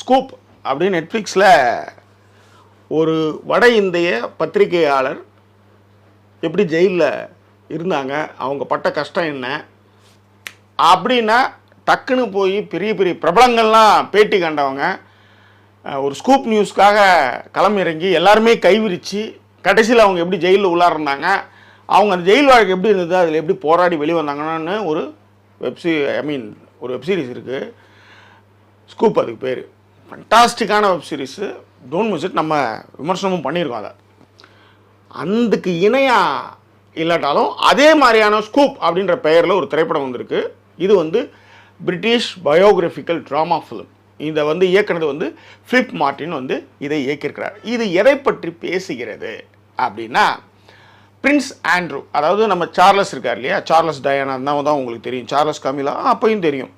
Scoop அப்படின்னு நெட்ஃப்ளிக்ஸில் ஒரு வட இந்திய பத்திரிகையாளர் எப்படி ஜெயிலில் இருந்தாங்க அவங்க பட்ட கஷ்டம் என்ன அப்படின்னா டக்குன்னு போய் பெரிய பெரிய பிரபலங்கள்லாம் பேட்டி கண்டவங்க. ஒரு ஸ்கூப் நியூஸ்க்காக களமிறங்கி எல்லாருமே கைவிரித்து கடைசியில் அவங்க எப்படி ஜெயிலில் உள்ளாடுறாங்க அவங்க அந்த ஜெயில் வாழ்க்கை எப்படி இருந்தது அதில் எப்படி போராடி வெளிவந்தாங்கன்னு ஒரு வெப்சீ ஐ மீன் ஒரு வெப்சீரிஸ் இருக்குது ஸ்கூப் அதுக்கு பேர். ஃபண்டாஸ்டிக்கான web series don't miss it நம்ம விமர்சனமும் பண்ணியிருக்கோம் அதை. அதுக்கு இணையாக இல்லாட்டாலும் அதே மாதிரியான ஸ்கூப் அப்படின்ற பெயரில் ஒரு திரைப்படம் வந்திருக்கு. இது வந்து பிரிட்டிஷ் பயோகிராஃபிக்கல் ட்ராமா ஃபிலிம் இதை வந்து இயக்குனது வந்து ஃபிலிப் மார்ட்டின் வந்து இதை இயக்கியிருக்கிறார். இது எதை பற்றி பேசுகிறது அப்படின்னா பிரின்ஸ் ஆண்ட்ரூ அதாவது நம்ம சார்லஸ் இருக்கார் இல்லையா? சார்லஸ் டயானா தான் தான் உங்களுக்கு தெரியும். சார்லஸ் கமிலா அப்பையும் தெரியும்.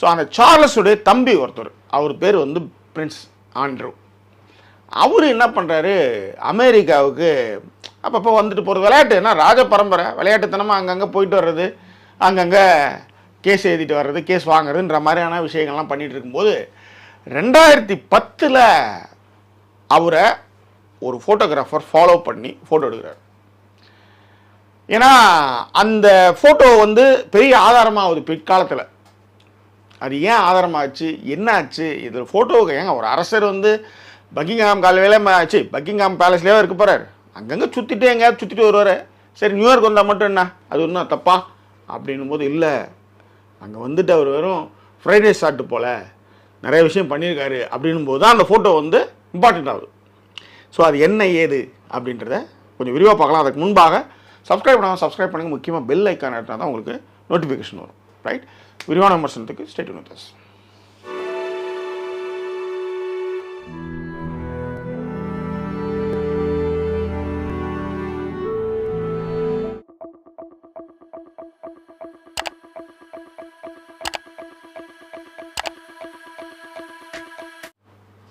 ஸோ அந்த சார்லஸுடைய தம்பி ஒருத்தர். அவர் பேர் வந்து பிரின்ஸ் ஆண்ட்ரூ. அவர் என்ன பண்ணுறாரு அமெரிக்காவுக்கு அப்பப்போ வந்துட்டு போகிறது விளையாட்டு என்ன? ராஜ பரம்பரை. விளையாட்டுத்தனமாக அங்கங்கே போயிட்டு வர்றது. அங்கங்கே கேஸ் எழுதிட்டு வர்றது கேஸ் வாங்குறதுன்ற மாதிரியான விஷயங்கள்லாம் பண்ணிகிட்டு இருக்கும்போது ரெண்டாயிரத்தி பத்தில் அவரை ஒரு ஃபோட்டோகிராஃபர் ஃபாலோ பண்ணி ஃபோட்டோ எடுக்கிறார். ஏன்னா அந்த ஃபோட்டோ வந்து பெரிய ஆதாரமாகுது பிற்காலத்தில். அது ஏன் ஆதாரமாச்சு? என்ன ஆச்சு இது ஃபோட்டோவுக்கு ஏங்க ஒரு அரசர் வந்து பக்கிங்ஹாம் காலையில ஆச்சு பக்கிங்ஹாம் பேலஸ்லேயே இருக்க போகிறார் அங்கங்கே சுற்றிட்டு எங்கேயாவது சுற்றிட்டு வருவார். சரி நியூயார்க் வந்தால் மட்டும் என்ன? அது ஒன்றும் தப்பா? அப்படின்னும் போது இல்லை. அங்கே வந்துட்டு அவர் வெறும் ஃப்ரைட் ரைஸ் போல் நிறைய விஷயம் பண்ணியிருக்காரு. அப்படின்னும் போது தான் அந்த ஃபோட்டோ வந்து இம்பார்ட்டண்ட் ஆகுது. ஸோ அது என்ன ஏது? அப்படின்றத கொஞ்சம் விரிவாக பார்க்கலாம். அதுக்கு முன்பாக சப்ஸ்கிரைப் பண்ணாமல் சப்ஸ்கிரைப் பண்ணுங்கள் முக்கியமாக பெல் ஐக்கான் தான் உங்களுக்கு நோட்டிஃபிகேஷன் வரும். ரைட் விரிவான விமர்சனத்துக்கு ஸ்டேட் வித்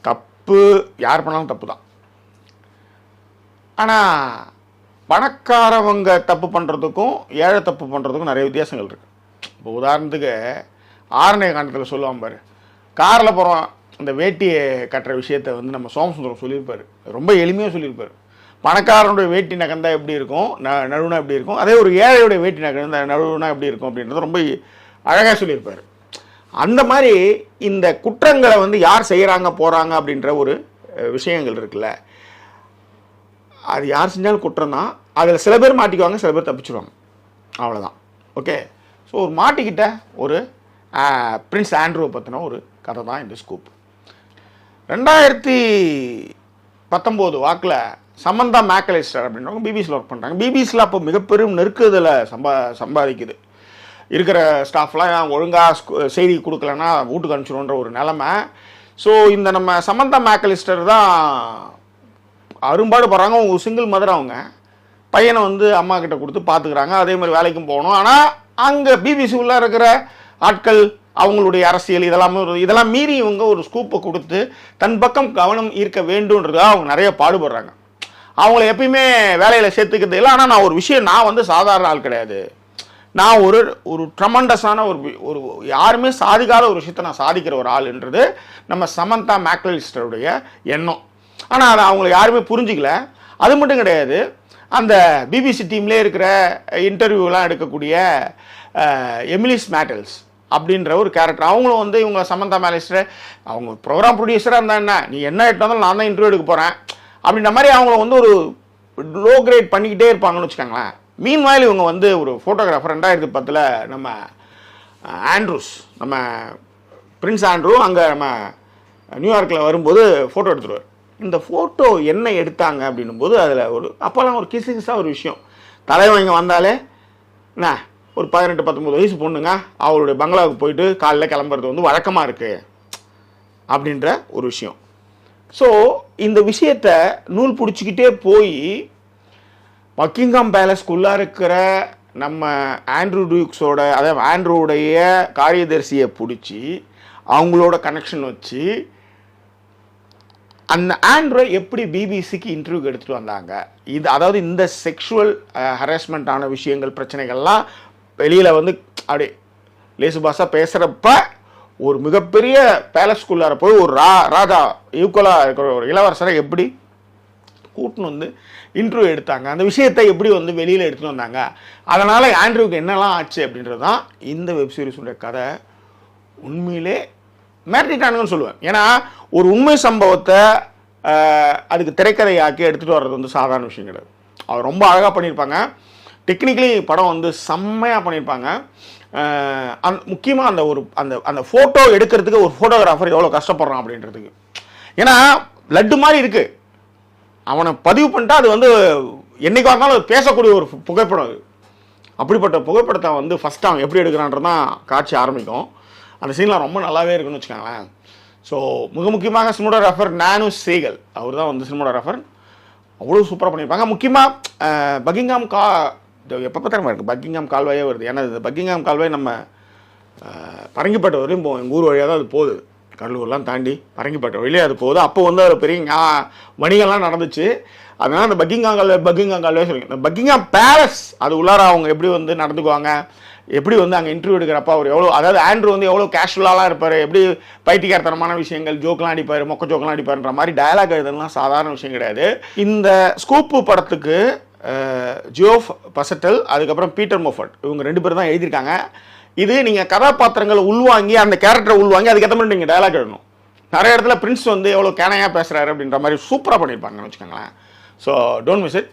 தப்பு யார் பண்ணாலும் தப்பு தான். ஆனால் பணக்காரவங்க தப்பு பண்ணுறதுக்கும் ஏழை தப்பு பண்ணுறதுக்கும் நிறைய வித்தியாசங்கள் இருக்குது இப்போ உதாரணத்துக்கு ஆரண்ய காண்டத்தில் சொல்லுவான் பாரு. காரில் போகிறோம் அந்த வேட்டியை கட்டுற விஷயத்தை வந்து நம்ம சோமசுந்தரம் சொல்லியிருப்பார். ரொம்ப எளிமையாக சொல்லியிருப்பார். பணக்காரனுடைய வேட்டி நகர்ந்தால் எப்படி இருக்கும்? ந நடுவுனா எப்படி இருக்கும்? அதே ஒரு ஏழையுடைய வேட்டி நகர்ந்த நடுவுனா எப்படி இருக்கும் அப்படின்றது ரொம்ப அழகாக சொல்லியிருப்பார். அந்த மாதிரி இந்த குற்றங்களை வந்து யார் செய்கிறாங்க போகிறாங்க அப்படின்ற ஒரு விஷயங்கள் இருக்குல்ல. அது யார் செஞ்சாலும் குற்றம் தான் அதில் சில பேர் மாட்டிக்குவாங்க சில பேர் தப்பிச்சிருவாங்க. அவ்வளோதான் ஓகே? ஸோ ஒரு மாட்டிக்கிட்ட ஒரு பிரின்ஸ் ஆண்ட்ரூவை பற்றின ஒரு கதை தான் இந்த ஸ்கூப் ரெண்டாயிரத்தி பத்தொம்போது வாக்கில் சமந்தா மேக்கலிஸ்டர் அப்படின்றவங்க பிபிசியில் ஒர்க் பண்ணுறாங்க பிபிசியில் அப்போ மிகப்பெரும் நெருக்குதலை சம்பா சம்பாதிக்குது. இருக்கிற ஸ்டாஃப்லாம் ஒழுங்காக செய்தி கொடுக்கலன்னா வீட்டுக்கு அனுப்பிச்சிடுன்ற ஒரு நிலமை. ஸோ இந்த நம்ம சமந்தா மேக்கலிஸ்டர் தான் அரும்பாடு போகிறாங்க அவங்க சிங்கிள் மதர் அவங்க. பையனை வந்து அம்மா கிட்ட கொடுத்து பார்த்துக்கிறாங்க அதே மாதிரி வேலைக்கும் போகணும். ஆனால் அங்கே பிபிசி உள்ள இருக்கிற ஆட்கள் அவங்களுடைய அரசியல் இதெல்லாமே இதெல்லாம் மீறி இவங்க ஒரு ஸ்கூப்பை கொடுத்து தன் பக்கம் கவனம் ஈர்க்க வேண்டும்ன்றதாக அவங்க நிறைய பாடுபடுறாங்க. அவங்கள எப்பயுமே வேலையில் சேர்த்துக்கிறது இல்லை. ஆனால் நான் ஒரு விஷயம் நான் வந்து சாதாரண ஆள் கிடையாது. நான் ஒரு ஒரு ட்ரமண்டஸான ஒரு ஒரு யாருமே சாதிக்காத ஒரு விஷயத்தை நான் சாதிக்கிற ஒரு ஆளுன்றது நம்ம சமந்தா மேக்லிஸ்டருடைய எண்ணம். ஆனால் அதை அவங்கள யாருமே புரிஞ்சிக்கல. அது மட்டும் கிடையாது அந்த பிபிசி டீம்லேயே இருக்கிற இன்டர்வியூலாம் எடுக்கக்கூடிய எமிலிஸ் மேட்டல்ஸ் அப்படின்ற ஒரு கேரக்டர் அவங்களும் வந்து இவங்க சமந்தா மேலிஸ்டர் அவங்க ப்ரோக்ராம் ப்ரொடியூசராக இருந்தா என்ன? நீ என்ன எடுத்து வந்தாலும் நான் தான் இன்டர்வியூ எடுக்க போகிறேன் அப்படின்ற மாதிரி அவங்கள வந்து ஒரு லோ கிரேட் பண்ணிக்கிட்டே இருப்பாங்கன்னு வச்சுக்கோங்களேன். மீன் வாயில் இவங்க வந்து ஒரு ஃபோட்டோகிராஃபர் ரெண்டாயிரத்தி பத்தில் நம்ம ஆண்ட்ரூஸ் நம்ம பிரின்ஸ் ஆண்ட்ரூ அங்கே நம்ம நியூயார்க்கில் வரும்போது ஃபோட்டோ எடுத்துருவார். இந்த ஃபோட்டோ என்ன எடுத்தாங்க அப்படின்னும் போது அதில் ஒரு அப்போல்லாம் ஒரு கிசு கிசாக ஒரு விஷயம். தலைவன் இங்கே வந்தாலே என்ன ஒரு பதினெட்டு பத்தொம்பது வயசு பொண்ணுங்க அவருடைய பங்களாவுக்கு போயிட்டு காலைல கிளம்புறது வந்து வழக்கமாக இருக்குது அப்படின்ற ஒரு விஷயம். ஸோ இந்த விஷயத்தை நூல் பிடிச்சிக்கிட்டே போய் பக்கிங்ஹாம் பேலஸ்க்குள்ளே இருக்கிற நம்ம ஆண்ட்ரூ டியூக்ஸோட அதாவது ஆண்ட்ரூடைய காரியதரிசியை பிடிச்சி அவங்களோட கனெக்ஷன் வச்சு அந்த ஆண்ட்ரோ எப்படி பிபிசிக்கு இன்டர்வியூக்கு எடுத்துகிட்டு வந்தாங்க? இது அதாவது இந்த செக்ஷுவல் ஹராஸ்மெண்ட் uh, ஆன விஷயங்கள் பிரச்சனைகள்லாம் வெளியில் வந்து அப்படியே லேசு பாஸாக பேசுகிறப்ப ஒரு மிகப்பெரிய பேலஸ்குள்ளார போய் ஒரு ரா ராஜா ஈக்குவலாக இருக்கிற ஒரு இளவரசரை எப்படி கூட்டின்னு வந்து இன்டர்வியூ எடுத்தாங்க? அந்த விஷயத்தை எப்படி வந்து வெளியில் எடுத்துகிட்டு வந்தாங்க? அதனால் ஆண்ட்ரியூக்கு என்னெல்லாம் ஆச்சு அப்படின்றது தான் இந்த வெப்சீரிஸுடைய கதை. உண்மையிலே மிரட்டிட்டானுங்கன்னு சொல்லுவேன். ஏன்னா ஒரு உண்மை சம்பவத்தை அதுக்கு திரைக்கதையாக்கி எடுத்துகிட்டு வர்றது வந்து சாதாரண விஷயம் கிடையாது அவர் ரொம்ப அழகாக பண்ணியிருப்பாங்க. டெக்னிக்கலி படம் வந்து செம்மையாக பண்ணியிருப்பாங்க. அந் முக்கியமாக அந்த ஒரு அந்த அந்த ஃபோட்டோ எடுக்கிறதுக்கு ஒரு ஃபோட்டோகிராஃபர் எவ்வளோ கஷ்டப்படுறான் அப்படின்றதுக்கு. ஏன்னா லட்டு மாதிரி இருக்குது அவனை பதிவு பண்ணிட்டா அது வந்து என்னைக்கா இருந்தாலும் அது பேசக்கூடிய ஒரு புகைப்படம் அது. அப்படிப்பட்ட புகைப்படத்தை வந்து ஃபஸ்ட்டு அவன் எப்படி எடுக்கிறான்றது தான் காட்சி ஆரம்பிக்கும். அந்த சீன்லாம் ரொம்ப நல்லாவே இருக்குன்னு வச்சுக்கோங்களேன். ஸோ மிக முக்கியமாக சினிமோடோகிராஃபர் நானு சேகல். அவர் தான் வந்து சினிமோடோகிராஃபர் அவ்வளோ சூப்பராக பண்ணியிருப்பாங்க. முக்கியமாக பக்கிங்காம் கா எப்போ பார்த்தாலும் இருக்குது பக்கிங்காம் கால்வாயே வருது. ஏன்னா இந்த பக்கிங்காம் கால்வாய் நம்ம பரங்கிப்பட்ட வரையும் போகும் எங்கள் ஊர் வழியாக தான் அது போகுது. கடலூர்லாம் தாண்டி பரங்கிப்பட்ட வழியே அது போகுது. அப்போ வந்து அது பெரிய வணிகம்லாம் நடந்துச்சு. அதனால் அந்த பக்கிங்காம் கால்வாய் பக்கிங்காம் கால்வாய் சொல்லுங்க இந்த பக்கிங்காம் பேலஸ் அது உள்ளார அவங்க எப்படி வந்து நடந்துக்குவாங்க? எப்படி வந்து அங்கே இன்டர்வியூ எடுக்கிறப்ப அவர் எவ்வளோ அதாவது ஆண்ட்ரூ வந்து எவ்வளோ கேஷுவலாலாம் இருப்பார் எப்படி பைத்தியகாரத்தனமான விஷயங்கள் ஜோக்கெலாம் அடிப்பார் மொக்க ஜோக்கெலாம் அடிப்பார்ன்ற மாதிரி டயலாக் எழுதுலாம் சாதாரண விஷயம் கிடையாது. இந்த ஸ்கூப்பு படத்துக்கு ஜியோஃப் பசட்டல் அதுக்கப்புறம் பீட்டர் மோஃபர்ட் இவங்க ரெண்டு பேரும் தான் எழுதியிருக்காங்க. இது நீங்கள் கதாபாத்திரங்களை உள்வாங்கி அந்த கேரக்டரை உள்வாங்கி அதுக்கேற்ற மாதிரி நீங்கள் டயலாக் எழுதணும். நிறைய இடத்துல பிரின்ஸ் வந்து எவ்வளோ கேனையாக பேசுகிறாரு அப்படின்ற மாதிரி சூப்பராக பண்ணியிருப்பாங்கன்னு வச்சுக்கோங்களேன். So don't miss it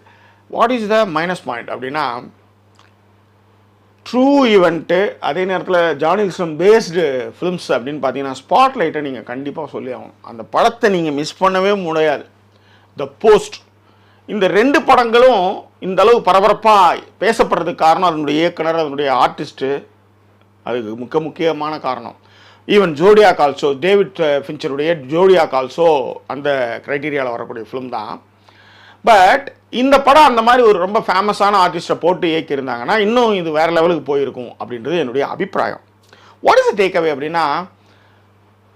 what is the minus point அப்படின்னா ட்ரூ ஈவெண்ட்டு அதே நேரத்தில் ஜார்னலிசம் பேஸ்டு ஃபிலிம்ஸ் அப்படின்னு பார்த்தீங்கன்னா ஸ்பாட் லைட்டை நீங்கள் கண்டிப்பாக சொல்லி ஆகணும் அந்த படத்தை நீங்கள் மிஸ் பண்ணவே முடியாது. த போஸ்ட் இந்த ரெண்டு படங்களும் இந்த அளவு பரபரப்பாக பேசப்படுறதுக்கு காரணம் அதனுடைய இயக்குனர் அதனுடைய ஆர்டிஸ்ட்டு அதுக்கு மிக முக்கியமான காரணம். ஈவன் ஜோடியா கால்சோ டேவிட் ஃபின்ச்சருடைய ஜோடியா கால்சோ அந்த க்ரைட்டீரியாவில் வரக்கூடிய ஃபிலிம் தான். பட் இந்த படம் அந்த மாதிரி ஒரு ரொம்ப ஃபேமஸான ஆர்டிஸ்ட்டை போட்டு இயக்கியிருந்தாங்கன்னா இன்னும் இது வேற லெவலுக்கு போயிருக்கும் அப்படின்றது என்னுடைய அபிப்பிராயம். வாட் இஸ் டேக் அவே அப்படின்னா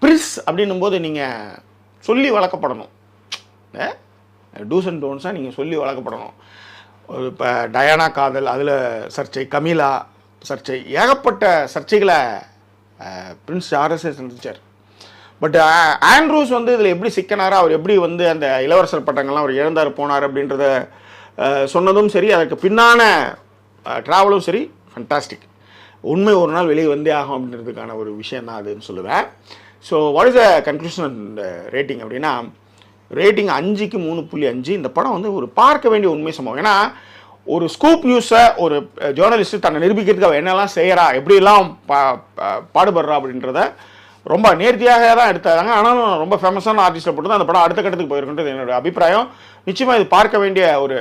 பிரிஸ் அப்படின்னும் போது நீங்கள் சொல்லி வளர்க்கப்படணும். டூஸ் அண்ட் டோன்ஸாக நீங்கள் சொல்லி வளர்க்கப்படணும். ஒரு இப்போ டயானா காதல் அதில் சர்ச்சை கமிலா சர்ச்சை ஏகப்பட்ட சர்ச்சைகளை பிரின்ஸ் ஆர்எஸ்எஸ் சந்திச்சார். பட் ஆண்ட்ரூஸ் uh, வந்து இதில் எப்படி சிக்கனாரா அவர் எப்படி வந்து அந்த இளவரசர் பட்டங்கள்லாம் அவர் இழந்தார் போனார் அப்படின்றத சொன்னதும் சரி அதற்கு பின்னான ட்ராவலும் சரி ஃபண்டாஸ்டிக் உண்மை ஒரு நாள் வெளியே வந்தே ஆகும் அப்படின்றதுக்கான ஒரு விஷயம் தான் அதுன்னு சொல்லுவேன். So what is a conclusion and rating அப்படின்னா ரேட்டிங் அஞ்சுக்கு மூணு புள்ளி அஞ்சு இந்த படம் வந்து ஒரு பார்க்க வேண்டிய உண்மை சம்பவம். ஏன்னா ஒரு ஸ்கூப் நியூஸை ஒரு ஜேர்னலிஸ்ட் தன்னை நிரூபிக்கிறதுக்கு அவள் என்னெல்லாம் செய்கிறா எப்படிலாம் பா- பாடுபடுறா அப்படின்றத ரொம்ப நேர்த்தியாக தான் எடுத்தாங்க. ஆனாலும் ரொம்ப ஃபேமஸான ஆர்டிஸ்ட்டில் போட்டு தான் அந்த படம் அடுத்த கட்டத்துக்கு போயிருக்குன்றது என்னோட அபிப்பிராயம். நிச்சயமாக இது பார்க்க வேண்டிய ஒரு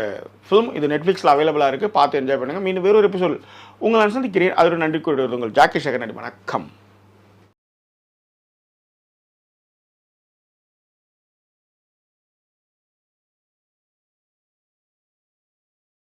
ஃபிலிம் இது நெட்ஃப்ளிக்ஸில் அவைலபிளாக இருக்குது பார்த்து என்ஜாய் பண்ணுங்கள் மீண்டும் ஒரு எபிசோட் உங்களை சந்திக்கிறேன் அதோட நன்றி கூறுவது உங்கள் ஜாக்கி சேகர் நடி வணக்கம்